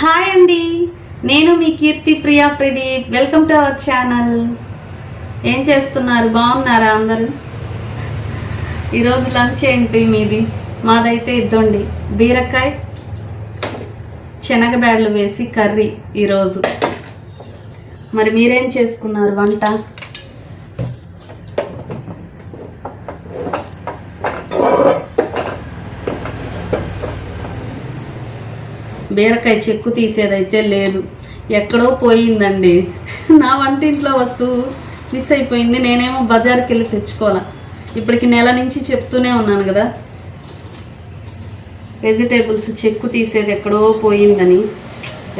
Hi అండి. నేను మీ Keerthi Priya Pradeep. Welcome to our channel ఏం చేస్తున్నారు? బాగున్నారా అందరూ? ఈరోజు లంచ్ ఏంటి మీది? మాదైతే ఇద్దండి. బీరకాయ శనగబ్యాడ్లు వేసి కర్రీ ఈరోజు. మరి మీరేం చేసుకున్నారు? వంట? బీరకాయ చెక్కు తీసేదైతే లేదు. ఎక్కడో పోయిందండి. నా వంటింట్లో వస్తువు మిస్ అయిపోయింది. నేనేమో బజార్కి వెళ్ళి తెచ్చుకోవాలి. ఇప్పటికి నెల నుంచి చెప్తూనే ఉన్నాను కదా. వెజిటేబుల్స్ చెక్కు తీసేది ఎక్కడో పోయిందని.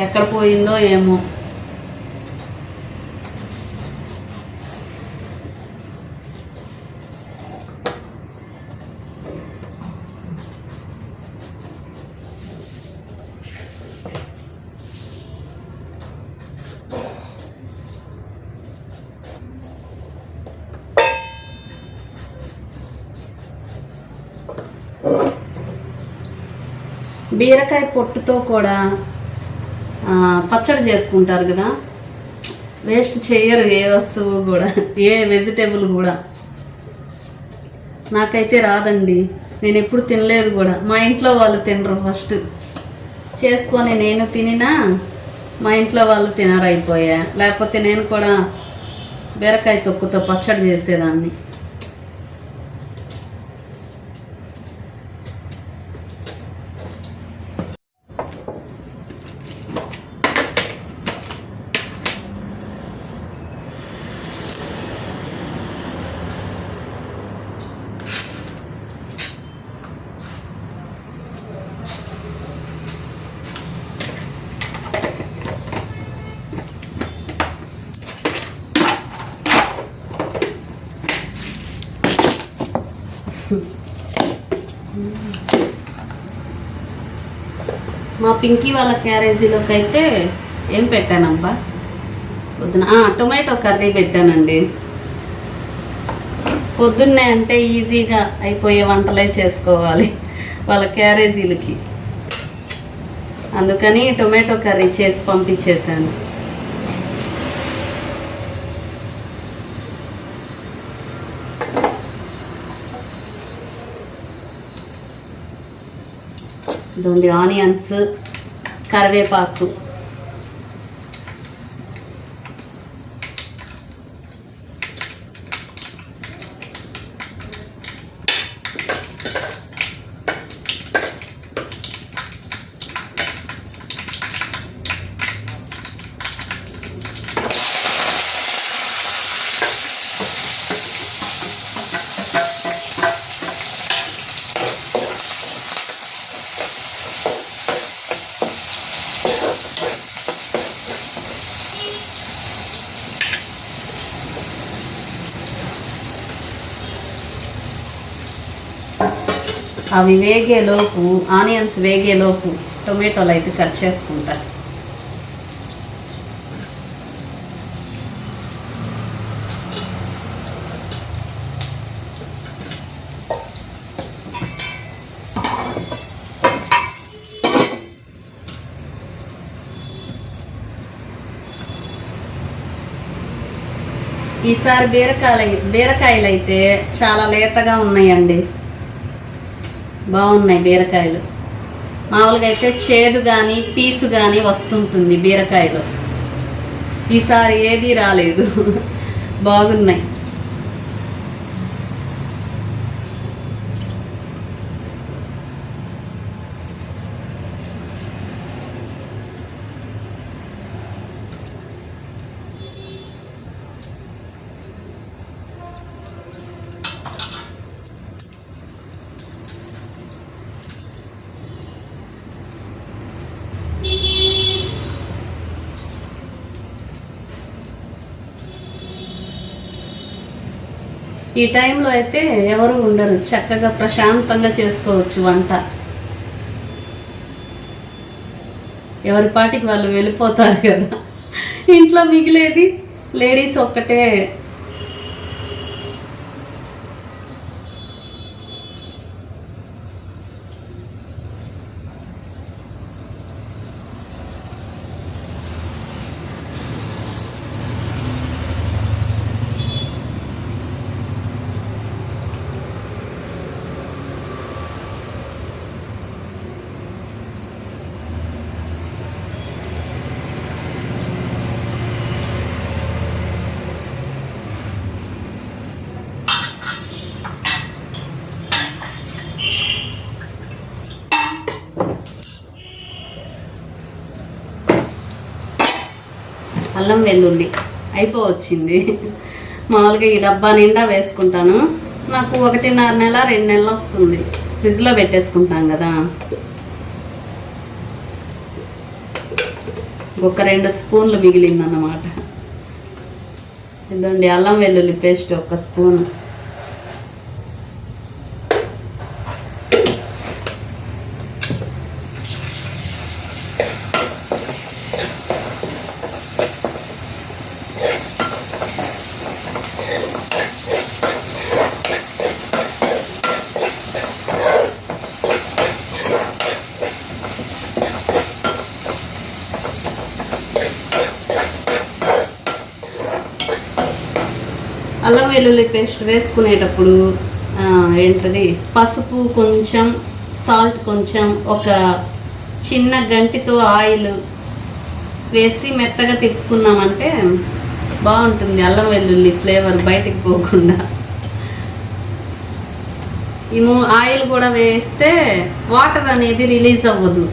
ఎక్కడ పోయిందో ఏమో. బీరకాయ పొట్టుతో కూడా పచ్చడి చేసుకుంటారు కదా. వేస్ట్ చేయరు ఏ వస్తువు కూడా ఏ వెజిటేబుల్ కూడా. నాకైతే రాదండి. నేను ఎప్పుడు తినలేదు కూడా. మా ఇంట్లో వాళ్ళు తినరు ఫస్ట్ చేసుకొని నేను తినినా మా ఇంట్లో వాళ్ళు తినరైపోయా. లేకపోతే నేను కూడా బీరకాయ తొక్కుతో పచ్చడి చేసేదాన్ని. మా పింకీ వాళ్ళ క్యారేజీలోకి అయితే ఏం పెట్టానబ్బా? పొద్దున టొమాటో కర్రీ పెట్టానండి. పొద్దున్నే అంటే ఈజీగా అయిపోయే వంటలే చేసుకోవాలి వాళ్ళ క్యారేజీలకి. అందుకని టొమాటో కర్రీ చేసి పంపించేశాను. ఇదండి ఆనియన్స్ కరివేపాకు. అవి వేగేలోపు ఆనియన్స్ వేగేలోపు టొమాటోలు అయితే కట్ చేసుకుంటా ఈసారి బీరకాయలు బీరకాయలు అయితే చాలా లేతగా ఉన్నాయండి. బాగున్నాయి బీరకాయలు. మామూలుగా అయితే చేదు కానీ పీసు కానీ వస్తుంటుంది బీరకాయలో. ఈసారి ఏదీ రాలేదు. బాగున్నాయి. ఈ టైంలో అయితే ఎవరు ఉండరు. చక్కగా ప్రశాంతంగా చేసుకోవచ్చు వంట. ఎవరి పాటికి వాళ్ళు వెళ్ళిపోతారు కదా. ఇంట్లో మిగిలేది లేడీస్ ఒక్కటే అల్లం వెల్లుల్లి. అయిపోవచ్చింది. మామూలుగా ఈ డబ్బా నిండా వేసుకుంటాను. నాకు ఒకటిన్నర నెల రెండు నెలలు వస్తుంది. ఫ్రిడ్జ్లో పెట్టేసుకుంటాం కదా. ఒక రెండు స్పూన్లు మిగిలిందన్నమాట. ఇదండి అల్లం వెల్లుల్లి పేస్ట్ ఒక స్పూన్ అల్లం వెల్లుల్లి పేస్ట్ వేసుకునేటప్పుడు ఏంటది? పసుపు కొంచెం సాల్ట్ కొంచెం ఒక చిన్న గంటితో ఆయిల్ వేసి మెత్తగా తిప్పుకున్నామంటే బాగుంటుంది అల్లం వెల్లుల్లి ఫ్లేవర్ బయటికి పోకుండా. ఈ మూ- ఆయిల్ కూడా వేస్తే వాటర్ అనేది రిలీజ్ అవ్వదు.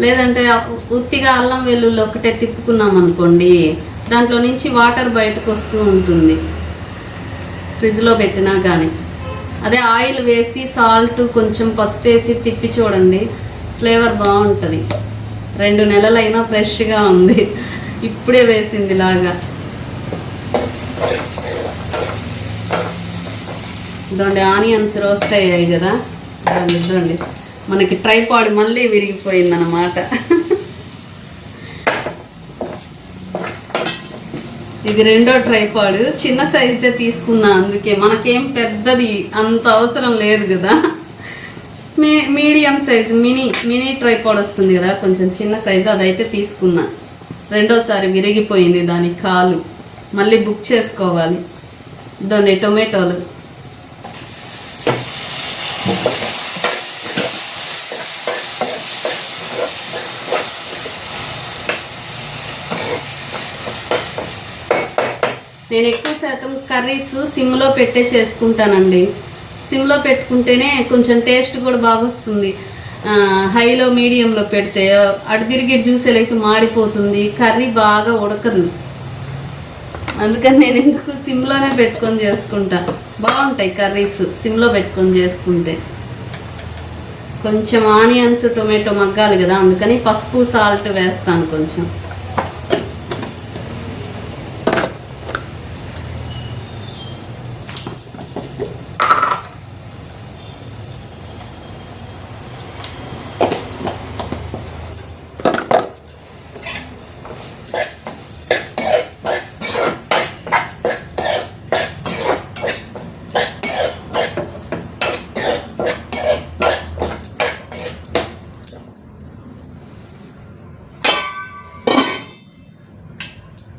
లేదంటే ఉత్తిగా అల్లం వెల్లుల్లి ఒకటే తిప్పుకున్నాం అనుకోండి దాంట్లో నుంచి వాటర్ బయటకు వస్తూ ఉంటుంది. ఫ్రిడ్జ్లో పెట్టినా కానీ అదే ఆయిల్ వేసి సాల్ట్ కొంచెం పసుపు వేసి తిప్పి చూడండి ఫ్లేవర్ బాగుంటుంది. రెండు నెలలైనా ఫ్రెష్గా ఉంది. ఇప్పుడే వేసింది లాగా ఇదండి ఆనియన్స్ రోస్ట్ అయ్యాయి కదా. ఇదండి ఇదండి మనకి ట్రైపాడ్ మళ్ళీ విరిగిపోయిందన్నమాట. ఇది రెండో ట్రైపాడ్ చిన్న సైజుదే తీసుకున్నా అందుకే. మనకేం పెద్దది అంత అవసరం లేదు కదా. మీ medium size mini mini tripod వస్తుంది కదా. కొంచెం చిన్న సైజు అదైతే తీసుకున్నా. రెండోసారి విరిగిపోయింది దాని కాలు. మళ్ళీ బుక్ చేసుకోవాలి. ఇదండి టొమాటోలు నేను ఎక్కువ శాతం కర్రీస్ సిమ్లో పెట్టే చేసుకుంటానండి. సిమ్లో పెట్టుకుంటేనే కొంచెం టేస్ట్ కూడా బాగా వస్తుంది హైలో మీడియంలో పెడితే అటు తిరిగి జ్యూసేలకి మాడిపోతుంది కర్రీ బాగా ఉడకదు. అందుకని నేను ఎందుకు సిమ్లోనే పెట్టుకొని చేసుకుంటా. బాగుంటాయి కర్రీస్ సిమ్లో పెట్టుకొని చేసుకుంటే. కొంచెం ఆనియన్స్ టొమాటో మగ్గాలి కదా అందుకని పసుపు సాల్ట్ వేస్తాను కొంచెం.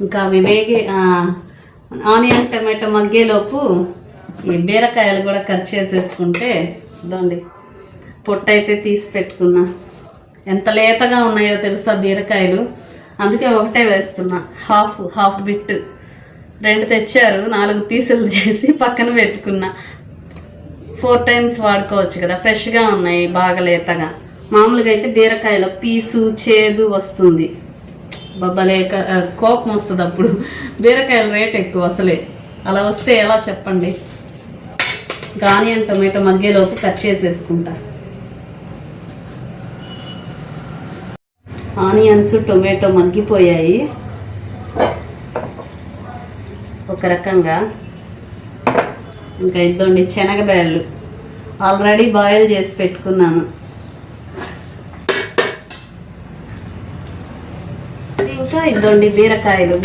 ఇంకా అవి వేగే ఆనియన్ టమాటో మగ్గేలోపు ఈ బీరకాయలు కూడా కట్ చేసేసుకుంటే ఇదండి పొట్టు అయితే తీసి పెట్టుకున్నా. ఎంత లేతగా ఉన్నాయో తెలుసా బీరకాయలు? అందుకే ఒకటే వేస్తున్నా. Half half bit. రెండు తెచ్చారు నాలుగు పీసులు చేసి పక్కన పెట్టుకున్నా. ఫోర్ టైమ్స్ వాడుకోవచ్చు కదా ఫ్రెష్గా ఉన్నాయి బాగా లేతగా. మామూలుగా అయితే బీరకాయలో పీసు చేదు వస్తుంది. భలే కోపం వస్తుంది అప్పుడు. బీరకాయల రేట్ ఎక్కువ అసలే. అలా వస్తే ఎలా చెప్పండి? ఇంకా ఆనియన్ టొమాటో మగ్గేలోపు కట్ చేసేసుకుంటా. ఆనియన్స్ టొమాటో మగ్గిపోయాయి. ఒక రకంగా. ఇంకా ఇద్దండి శనగబేళ్ళు ఆల్రెడీ బాయిల్ చేసి పెట్టుకున్నాను. ఇదండి బీరకాయలు.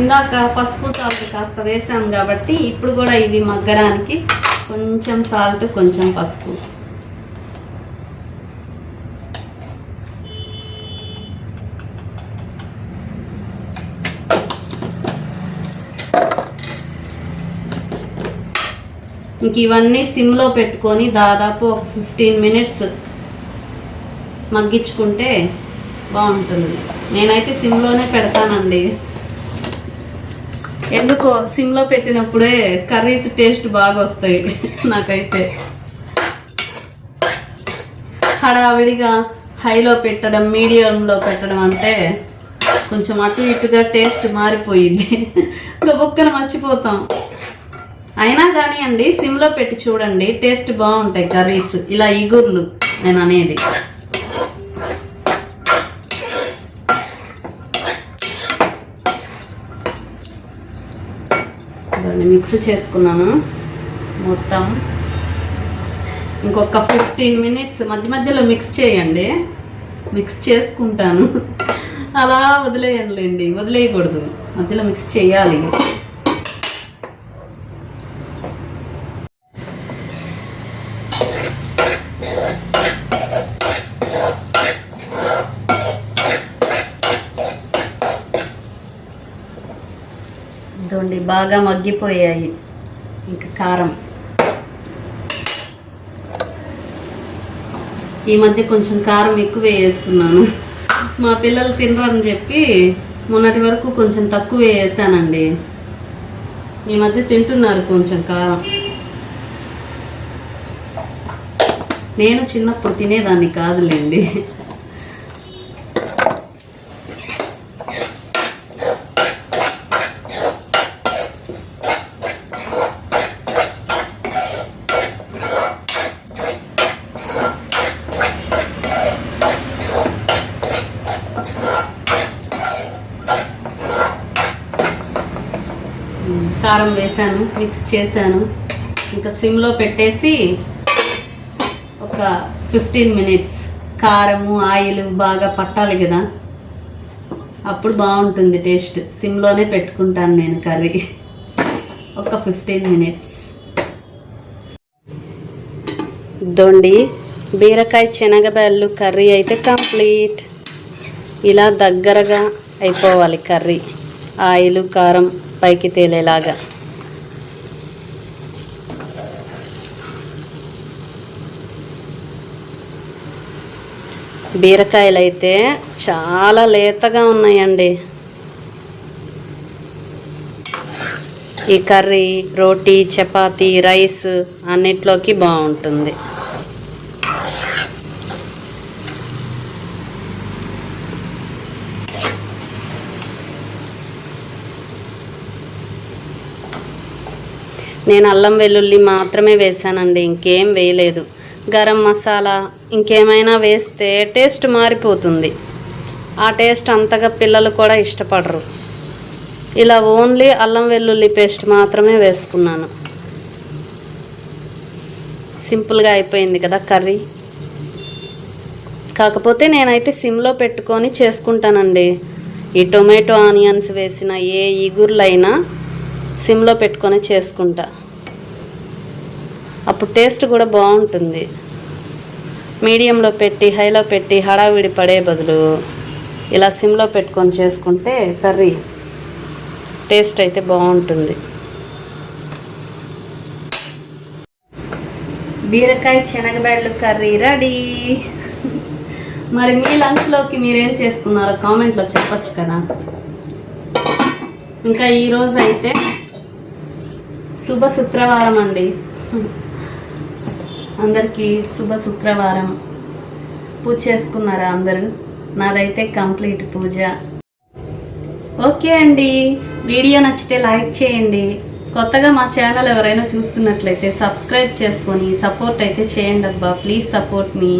ఇందాక పసుపు సాల్ట్ కాస్త వేసాం కాబట్టి ఇప్పుడు కూడా ఇవి మగ్గడానికి కొంచెం సాల్ట్ కొంచెం పసుపు. ఇంక ఇవన్నీ సిమ్లో పెట్టుకొని దాదాపు ఒక ఫిఫ్టీన్ మినిట్స్ మగ్గించుకుంటే బాగుంటుంది. నేనైతే సిమ్లోనే పెడతానండి. ఎందుకో సిమ్లో పెట్టినప్పుడే కర్రీస్ టేస్ట్ బాగా వస్తాయి నాకైతే. హడావిడిగా హైలో పెట్టడం మీడియంలో పెట్టడం అంటే కొంచెం అటు ఇటుగా టేస్ట్ మారిపోయింది. గబుక్కన మర్చిపోతాం. అయినా కానీ అండి సిమ్లో పెట్టి చూడండి టేస్ట్ బాగుంటాయి కర్రీస్ ఇలా ఇగుర్లు నేను అనేది. మిక్స్ చేసుకున్నాను. మొత్తం ఇంకొక ఫిఫ్టీన్ మినిట్స్ మధ్య మధ్యలో మిక్స్ చేయండి. మిక్స్ చేసుకుంటాను. అలా వదిలేయండి వదిలేయకూడదు. మధ్యలో మిక్స్ చేయాలి. ఇదిగోండి బాగా మగ్గిపోయాయి. ఇంకా కారం. ఈ మధ్య కొంచెం కారం ఎక్కువ వేస్తున్నాను. మా పిల్లలు తినరని చెప్పి మొన్నటి వరకు కొంచెం తక్కువ వేసానండి. ఈ మధ్య తింటున్నారు కొంచెం కారం. నేను చిన్నప్పుడు తినేదాన్ని కాదులేండి. కారం వేసాను మిక్స్ చేశాను. ఇంకా సిమ్లో పెట్టేసి ఒక ఫిఫ్టీన్ మినిట్స్ కారము ఆయిల్ బాగా పట్టాలి కదా. అప్పుడు బాగుంటుంది టేస్ట్. సిమ్లోనే పెట్టుకుంటాను నేను కర్రీ. ఒక ఫిఫ్టీన్ మినిట్స్ దొండి బీరకాయ శనగబెల్లు కర్రీ అయితే కంప్లీట్. ఇలా దగ్గరగా అయిపోవాలి కర్రీ. ఆయిల్ కారం పైకి తేలేలాగా. బీరకాయలు అయితే చాలా లేతగా ఉన్నాయండి. ఈ కర్రీ రోటీ చపాతీ రైస్ అన్నిట్లోకి బాగుంటుంది. నేను అల్లం వెల్లుల్లి మాత్రమే వేసానండి ఇంకేం వేయలేదు. గరం మసాలా ఇంకేమైనా వేస్తే టేస్ట్ మారిపోతుంది. ఆ టేస్ట్ అంతగా పిల్లలు కూడా ఇష్టపడరు. ఇలా ఓన్లీ అల్లం వెల్లుల్లి పేస్ట్ మాత్రమే వేసుకున్నాను. సింపుల్గా అయిపోయింది కదా కర్రీ. కాకపోతే నేనైతే సిమ్లో పెట్టుకొని చేసుకుంటానండి. ఈ టొమాటో ఆనియన్స్ వేసిన ఏ ఇగుర్లైనా సిమ్లో పెట్టుకొని చేసుకుంటా. అప్పుడు టేస్ట్ కూడా బాగుంటుంది. మీడియంలో పెట్టి హైలో పెట్టి హడావిడి పడే బదులు ఇలా సిమ్లో పెట్టుకొని చేసుకుంటే కర్రీ టేస్ట్ అయితే బాగుంటుంది. బీరకాయ శనగబెళ్ళు కర్రీ రెడీ. మరి మీ లంచ్లోకి మీరేం చేసుకున్నారో కామెంట్లో చెప్పచ్చు కదా. ఇంకా ఈరోజు అయితే శుభ శుక్రవారం అండి. అందరికీ శుభ శుక్రవారం. పూజ చేసుకున్నారా అందరూ? నాదైతే కంప్లీట్ పూజ. ఓకే అండి. వీడియో నచ్చితే లైక్ చేయండి. కొత్తగా మా ఛానల్ ఎవరైనా చూస్తున్నట్లయితే సబ్స్క్రైబ్ చేసుకొని సపోర్ట్ అయితే చేయండి అబ్బా. Please support me.